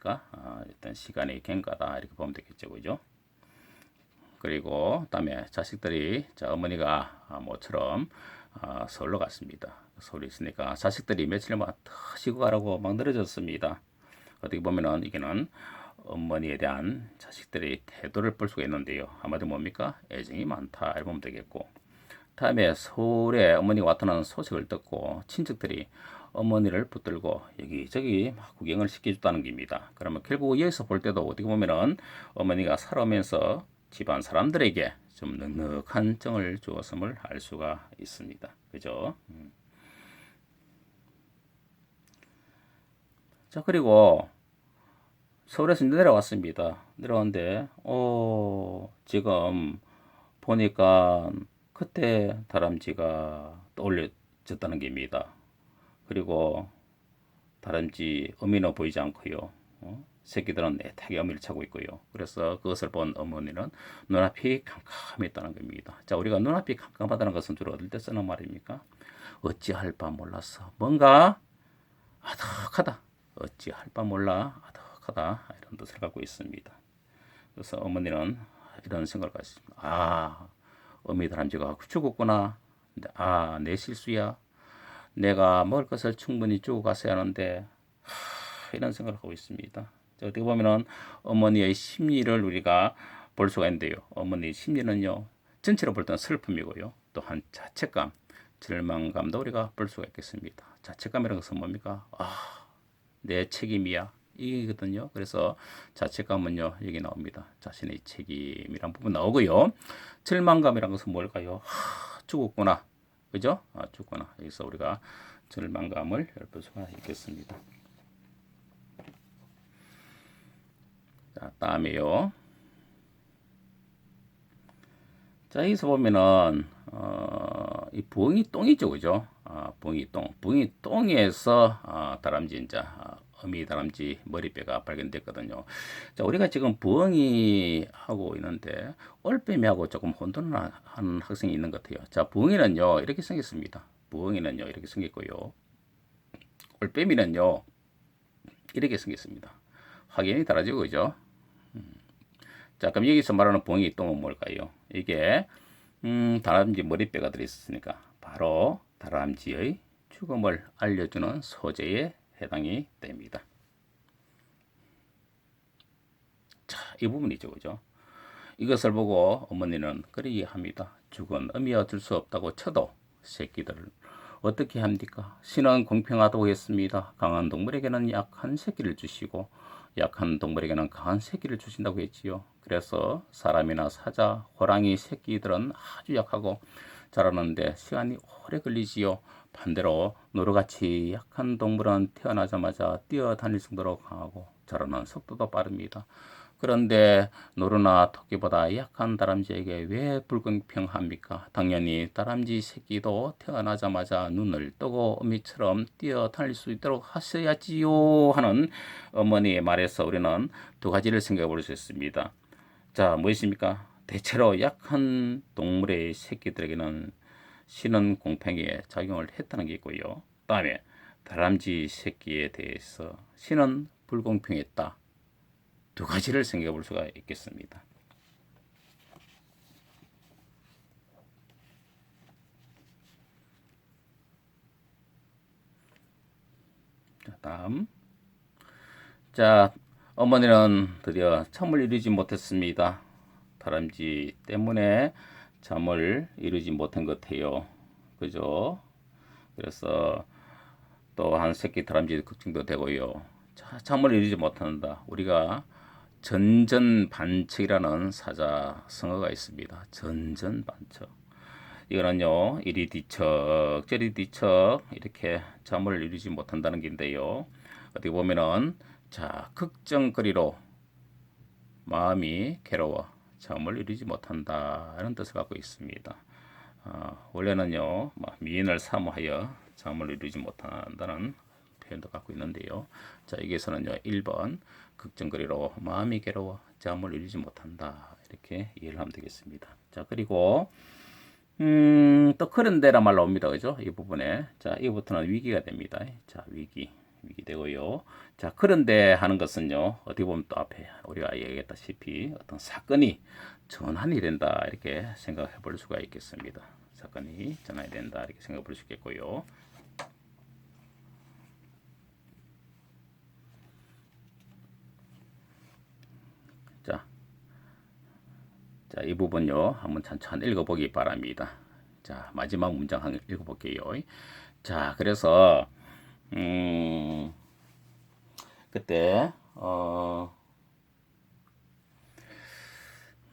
뭡니까? 아, 일단 시간의 경과다 이렇게 보면 되겠죠, 그죠? 그리고 그다음에 자식들이 자 어머니가 아, 모처럼 아, 서울로 갔습니다. 서울에 있으니까 자식들이 며칠만 더 쉬고 가라고 막 늘어졌습니다. 어떻게 보면은 이게는 어머니에 대한 자식들의 태도를 볼 수가 있는데요. 한마디로 뭡니까? 애정이 많다 이렇게 보면 되겠고 다음에 서울에 어머니가 왔다는 소식을 듣고 친척들이 어머니를 붙들고 여기저기 막 구경을 시켜줬다는 겁니다. 그러면 결국 여기서 볼 때도 어떻게 보면은 어머니가 살아오면서 집안 사람들에게 좀 넉넉한 정을 주었음을 알 수가 있습니다. 그죠? 음. 자, 그리고 서울에서 내려왔습니다. 내려왔는데, 어, 지금 보니까 그때 다람쥐가 떠올려졌다는 겁니다. 그리고 다람쥐 어미는 보이지 않고요. 어? 새끼들은 애타게 어미를 차고 있고요. 그래서 그것을 본 어머니는 눈앞이 캄캄했다는 겁니다. 자, 우리가 눈앞이 캄캄하다는 것은 주로 어딜 때 쓰는 말입니까? 어찌할 바 몰라서 뭔가 아득하다. 어찌할 바 몰라 아득하다. 이런 뜻을 갖고 있습니다. 그래서 어머니는 이런 생각을 가졌습니다. 아, 어미 다람쥐가 죽었구나. 근데 아, 내 실수야. 내가 먹을 것을 충분히 주고 갔어야 하는데 하, 이런 생각을 하고 있습니다. 자, 어떻게 보면은 어머니의 심리를 우리가 볼 수가 있는데요. 어머니의 심리는요. 전체로 볼 때는 슬픔이고요. 또한 자책감, 절망감도 우리가 볼 수가 있겠습니다. 자책감이라는 것은 뭡니까? 아, 내 책임이야. 이거거든요. 그래서 자책감은요, 여기 나옵니다. 자신의 책임이란 부분 나오고요. 절망감이란 것은 뭘까요? 하, 죽었구나. 그죠? 아, 죽거나 여기서 우리가 절망감을 수가 있겠습니다. 자, 다음에요. 자, 여기서 보면은 어, 이 부엉이 똥이죠, 그죠? 아, 부엉이 똥, 부엉이 똥에서 아, 다람쥐 이제 아, 어미 다람쥐 머리뼈가 발견됐거든요. 자, 우리가 지금 부엉이 하고 있는데 올빼미하고 조금 혼돈을 하는 학생이 있는 것 같아요. 자, 부엉이는요 이렇게 생겼습니다. 부엉이는요 이렇게 생겼고요. 올빼미는요 이렇게 생겼습니다. 확연히 다르죠, 그죠? 음. 자, 그럼 여기서 말하는 부엉이 똥은 뭘까요? 이게 음, 다람쥐 머리뼈가 들어있으니까 바로 다람쥐의 죽음을 알려주는 소재에 해당이 됩니다. 자, 이 부분이죠, 그죠? 이것을 보고 어머니는 그리 합니다. 죽은 의미와 둘수 없다고 쳐도 새끼들을 어떻게 합니까? 신은 공평하다고 했습니다. 강한 동물에게는 약한 새끼를 주시고 약한 동물에게는 강한 새끼를 주신다고 했지요. 그래서 사람이나 사자, 호랑이 새끼들은 아주 약하고 자라는데 시간이 오래 걸리지요. 반대로 노루같이 약한 동물은 태어나자마자 뛰어다닐 정도로 강하고 자라는 속도도 빠릅니다. 그런데 노루나 토끼보다 약한 다람쥐에게 왜 불공평합니까? 당연히 다람쥐 새끼도 태어나자마자 눈을 뜨고 어미처럼 뛰어다닐 수 있도록 하셔야지요 하는 어머니의 말에서 우리는 두 가지를 생각해 볼 수 있습니다. 자, 무엇입니까? 대체로 약한 동물의 새끼들에게는 신은 공평에 작용을 했다는 게 있고요. 다음에 다람쥐 새끼에 대해서 신은 불공평했다. 두 가지를 생각해 볼 수가 있겠습니다. 자, 다음. 자, 어머니는 드디어 참을 이루지 못했습니다. 다람쥐 때문에 잠을 이루지 못한 것 같아요. 그죠? 그래서 또 한 새끼 다람쥐 걱정도 되고요. 자, 잠을 이루지 못한다. 우리가 전전반측이라는 사자성어가 있습니다. 전전반측. 이거는요, 이리 뒤척, 저리 뒤척, 이렇게 잠을 이루지 못한다는 게인데요. 어떻게 보면은, 자, 걱정거리로 마음이 괴로워 잠을 이루지 못한다. 이런 뜻을 갖고 있습니다. 어, 원래는요, 미인을 사모하여 잠을 이루지 못한다는 표현도 갖고 있는데요. 자, 여기서는요, 1번, 걱정거리로 마음이 괴로워 잠을 이루지 못한다. 이렇게 이해를 하면 되겠습니다. 자, 그리고, 음, 또 그런데란 말 나옵니다. 그죠? 이 부분에. 자, 이부터는 위기가 됩니다. 자, 위기. 위기 되고요. 자, 그런데 하는 것은요, 어떻게 보면 또 앞에 우리가 얘기했다시피 어떤 사건이 전환이 된다, 이렇게 생각해 볼 수가 있겠습니다. 사건이 전환이 된다, 이렇게 생각해 볼 수 있겠고요. 자, 자, 이 부분요, 한번 천천히 읽어보기 바랍니다. 자, 마지막 문장 한 읽어볼게요. 자, 그래서, 음, 그때, 어,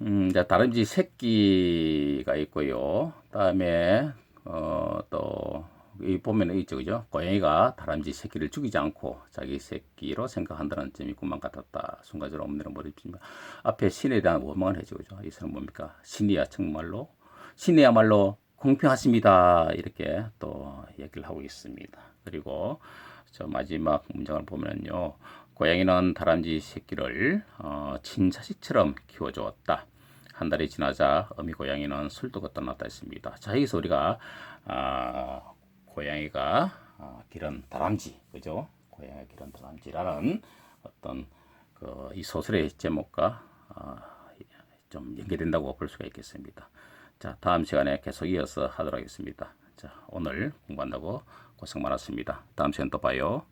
음, 자, 다람쥐 새끼가 있고요. 다음에, 어, 또, 이 보면 은 있죠, 그죠? 고양이가 다람쥐 새끼를 죽이지 않고 자기 새끼로 생각한다는 점이 꿈만 같았다. 순간적으로 없는 머리입니다. 앞에 신에 대한 원망을 해죠, 그죠? 이 사람 뭡니까? 신이야, 정말로. 신이야말로 공평하십니다. 이렇게 또 얘기를 하고 있습니다. 그리고 저 마지막 문장을 보면요. 고양이는 다람쥐 새끼를 어, 친자식처럼 키워주었다. 한 달이 지나자 어미 고양이는 술도가 떠났다 했습니다. 자, 여기서 우리가 아, 고양이가 아, 기른 다람쥐, 그죠? 고양이가 기른 다람쥐라는 어떤 그 이 소설의 제목과 아, 좀 연계된다고 볼 수가 있겠습니다. 자, 다음 시간에 계속 이어서 하도록 하겠습니다. 자, 오늘 공부한다고 고생 많았습니다. 다음 시간 또 봐요.